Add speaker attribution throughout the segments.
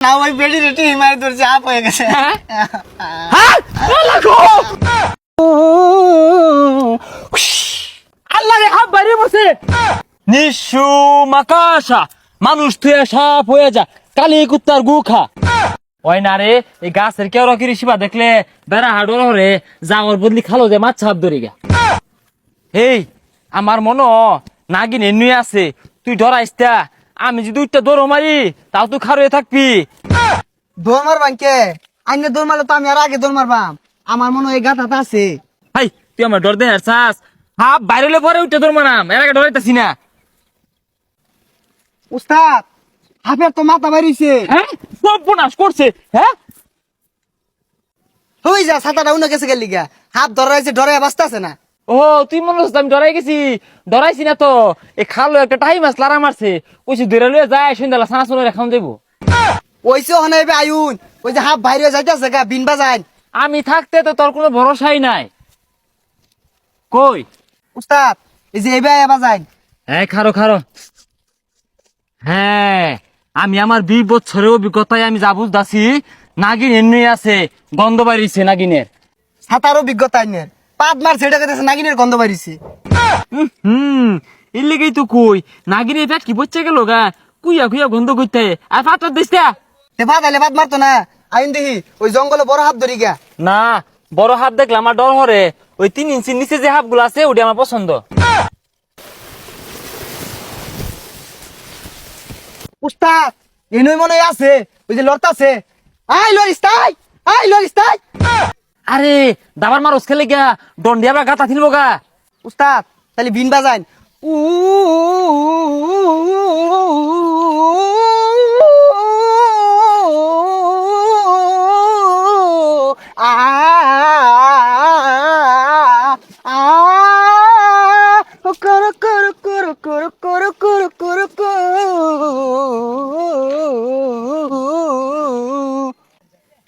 Speaker 1: না ওই বেডি রেটি হিমায় তোর চাপ হয়ে গেছে।
Speaker 2: হ্যাঁ? আল্লাহ রে হাত বাইরে বসে। নিশু মাকাশা মানুষ তুই সাপ হয়ে যা কালি কুত্তার গু খা। ওই না রে এই গাছের কেউ রকি ঋষিবা দেখলে বেড়া হাডর হরে জাগর বদলি খালো যে মাছ ছাপ ধরি গা। এই আমার মনো নাগিন এনুই আছে তুই ডরাইস তা আমি যদি উঠতে দৌড় মারি তাও তুই খারুয়ে থাকবি।
Speaker 1: দৌড় মারবান কে? আইনে দৌড় মারলে তো আমি আর আগে দৌড় মারবাম। আমার মনে হয় গাথাটা আছে।
Speaker 2: হাই তুই আমার ডর দে চাস? হাফ বাইরে পরে উঠতে দৌড় মারাম এর আগে ডরাইতাছি না।
Speaker 1: উস্তাদ হাফের তো মাথা বাড়িছে
Speaker 2: হ্যাঁ? সব বোনাস করছে হ্যাঁ?
Speaker 1: হই যা ছাতাটা উনে গেছে গেলি গা হাফ ধরাইছে ডরে বাঁচতে আছে না।
Speaker 2: ও তুই মনে হচ্ছে আমি ডরাই গেছি। ডরাইছি না তো। এ খালো একটা টাইম মাছ লারা মারছে। কইছি দূরে লয়ে যায় সন্ধ্যালা সানা শুনে রেখাম দেবো
Speaker 1: ওইসে হনে এবে আইউন ওই যে হাফ বাইরে যাইতেছে গা বিন বাজাইন।
Speaker 2: আমি থাকতে তো তোর কোনো ভরসাই নাই। কই?
Speaker 1: উস্তাদ এই যে এবে বাজাইন।
Speaker 2: হ্যাঁ খারো খারো। হ্যাঁ আমি আমার দুই বছরের অভিজ্ঞতায় আমি যা বুঝতেছি নাগিন এমনি আছে গন্ধ বাড়িছে নাগিনের।
Speaker 1: ছাতার অভিজ্ঞতা আইনের। পাত মার ছেড়ে গেছে নাগিনের গন্ধ বাড়িছে
Speaker 2: হুম এর লেগেই তো কই নাগিনের পেট কি বচ্ছে গেল গা? কুইয়া কুইয়া গন্ধ করতে। আর পাটর দিস
Speaker 1: তে। ভাত আইলে ভাত মারতো না। আইন দেখি ওই জঙ্গলে বড় হাত ধরি গা।
Speaker 2: না বড় হাত দেখলে আমার ডর হরে। ওই তিন ইঞ্চির নিচে যে হাফগুলো আছে ওটি আমার পছন্দ।
Speaker 1: উস্তাদ এনই মনে আছে ওই যে লড়তাছে। আই লরিস তাই আই লরিস তাই।
Speaker 2: আরে দাবার মারস খেলে গা দন্ডিয়া বা গাতা থিলব গা
Speaker 1: উস্তাদ তাহলে বিন বাজাইন উ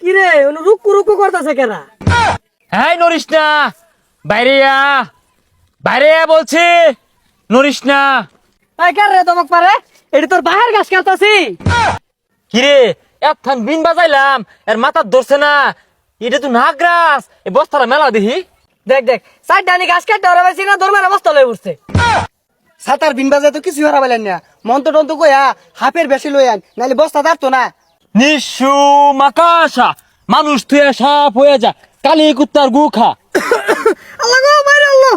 Speaker 1: কিরে রুকু রুকু করতেছে কেনা
Speaker 2: হ্যাঁ নরিস না বাইরে আ বাইরে আ বলছি। নরিস না
Speaker 1: আই কার রে তোমাক পারে? এটি তোর বাহার গাছ কাটতাছি।
Speaker 2: কিরে একখান বিন বাজাইলাম এর মাথার ধরছে না। এটা তো নাগরাস এই বস্তাটা মেলা দেখি।
Speaker 1: দেখ দেখ সাইড ডানি গাছ কাটতে ওরা বেশি না দরমার অবস্থা লয়ে উঠছে। সাতার বিন বাজায় তো কিছু হারা পেলেন না। মন্ত টন্ত কইয়া হাফের বেশি লই আন নাহলে বস্তা দাঁড়তো না।
Speaker 2: নিশু মাকাশা মানুষ তুই সাপ হয়ে যা। কালি কুত্তার গু খা।
Speaker 1: আল্লাহ গো মাইরে আল্লাহ।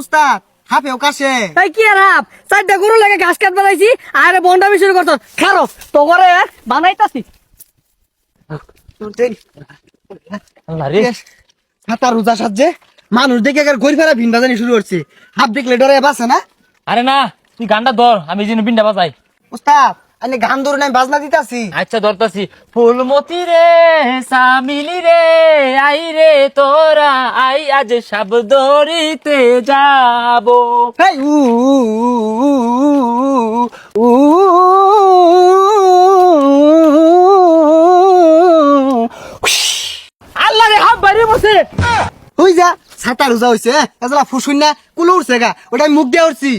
Speaker 1: উস্তাদ হাফে ওকাশে
Speaker 3: তাই কি আর হাফ? চারটা গরু লাগে ঘাস কাট বানাইছি আর খারো তো করে বানাইতাছি।
Speaker 2: আল্লাহ রে।
Speaker 1: সাতার রোজা সাজে মানুষ দেখে ঘুরে ফেরা ভিন বাজানি শুরু করছে। হাফ দেখলে ডরে বাসে না?
Speaker 2: আরে না তুই গানটা ধর আমি যেন বিনটা বাজাই।
Speaker 1: উস্তাদ আমি গান ধরে নাই বাজনা দিতাছি
Speaker 2: আচ্ছা ধরতাছি ফুলমতি রে সামিলি রে আই রে তোরা আই আজ সব দরিতে যাব
Speaker 1: হেই উ উ উ
Speaker 2: আল্লাহ রে হাত বাইরে বসে
Speaker 1: হই যা ছাতা রোজা হইছে এজলা ফুসুন না কুলো উঠছে গা ওটা মুখ দিয়ে উঠছি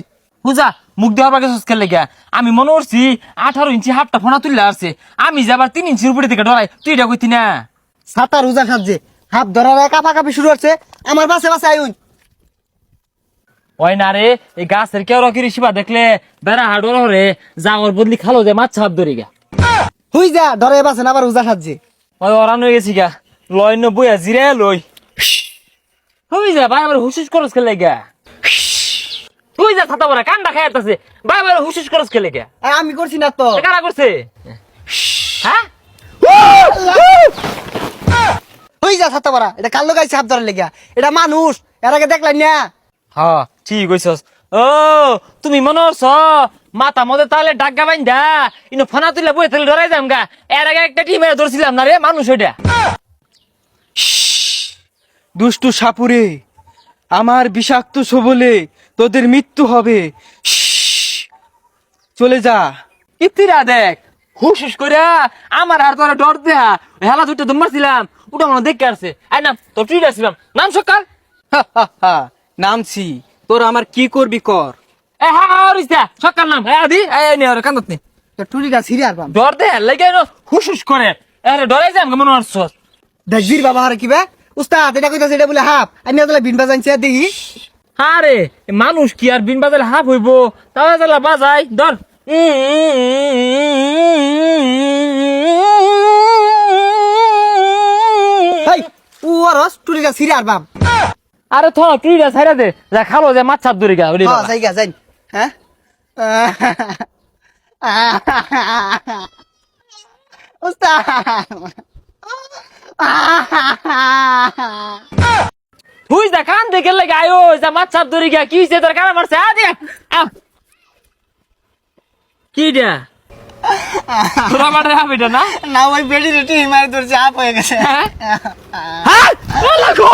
Speaker 2: পূজা মুখ দেওয়ার বাকি খেলে গিয়া। আমি মনে করছি আঠারো ইঞ্চি হাতটা ফোনা তুললে আসছে। আমি যে যাবার তিন ইঞ্চির উপরে থেকে ডরাই তুই এটা কইতি না?
Speaker 1: ছাতা রোজা সাজছে হাত ধরার কাপা কাপি শুরু হচ্ছে। আমার বাসে বাসে আইন।
Speaker 2: ওই না রে এই গাছের কেউ রকি ঋষিবা দেখলে বেড়া হাডর হরে জাগর বদলি খালো যে মাছ ছাপ ধরি গা
Speaker 1: হই যা ধরে বাসে না আবার রোজা সাজছে
Speaker 2: ওই ওরান হয়ে গেছি গা লয় ন বইয়া জিরে লই হই যা ভাই আবার হুসুস করস খেলে গা তুই যা ছাতা বড়া কান্ডা খাই আছে ভাই আবার হুসুস করস খেলে
Speaker 1: আর আমি করছি না তো।
Speaker 2: কারা করছে? হ্যাঁ
Speaker 1: হই যা ছাতা বড়া এটা কাল লাগাইছে হাত ধরার লেগা এটা মানুষ এর আগে দেখলেন না
Speaker 2: হ্যাঁ ঠিক কইছস ও তুমি মনে হচ্ছ মাথা মধ্যে তাহলে ডাক্কা বাইন্দা ইনো ফানা তুলে বই তাহলে ডরাই যাম গা এর আগে একটা টিমে ধরছিলাম না রে মানুষ ওইটা
Speaker 4: দুষ্টু সাপুরে আমার বিষাক্ত সবলে তোদের মৃত্যু হবে। চলে যা।
Speaker 2: ইতিরা দেখ হুস কইরা আমার আর তোরা ডর দেয়া। হেলা দুটো দম মারছিলাম ওটা মনে দেখে আসছে। আই নাম তোর টুইট আসছিলাম। নাম সকাল।
Speaker 4: হা, হা, হা। নামছি। তোর আমার কি করবি কর।
Speaker 2: এ সকাল নাম। হ্যাঁ দি এই নে আর কান্দত নে।
Speaker 1: টুরিটা ছিঁড়ে আর পাম
Speaker 2: ডর দে লাগে নো হুসুস করে। আরে ডরাই যাম মনে
Speaker 1: দেখবির বাবা হারে কিবা উস্তাদ এটা কইতাছে এটা বলে হাফ। আমি তাহলে বিন বাজাইছে দেখি
Speaker 2: আরে মানুষ কি আর বিন বাজালে হাফ হইব? তাহলে বাজাই ধর।
Speaker 1: সিরে আর বাম।
Speaker 2: আরে থ যা ছাইরা দে যা খালো যে মাছ ছাপ দূরে গা ওরে
Speaker 1: হ্যাঁ
Speaker 2: বাবা।
Speaker 1: যাই গা যাই হ্যাঁ? উস্তাদ!
Speaker 2: দেখে লাগে আয়ো যা মাছ চাপ ধরে গিয়া কি হইছে তোর কারা মারছে? আ দে। কি দিয়া? তোরা মারে হবে এটা না?
Speaker 1: না ওই বেডি রেটি মারে তোর চাপ হয়ে গেছে।
Speaker 2: হ্যাঁ? হ্যাঁ? লাগো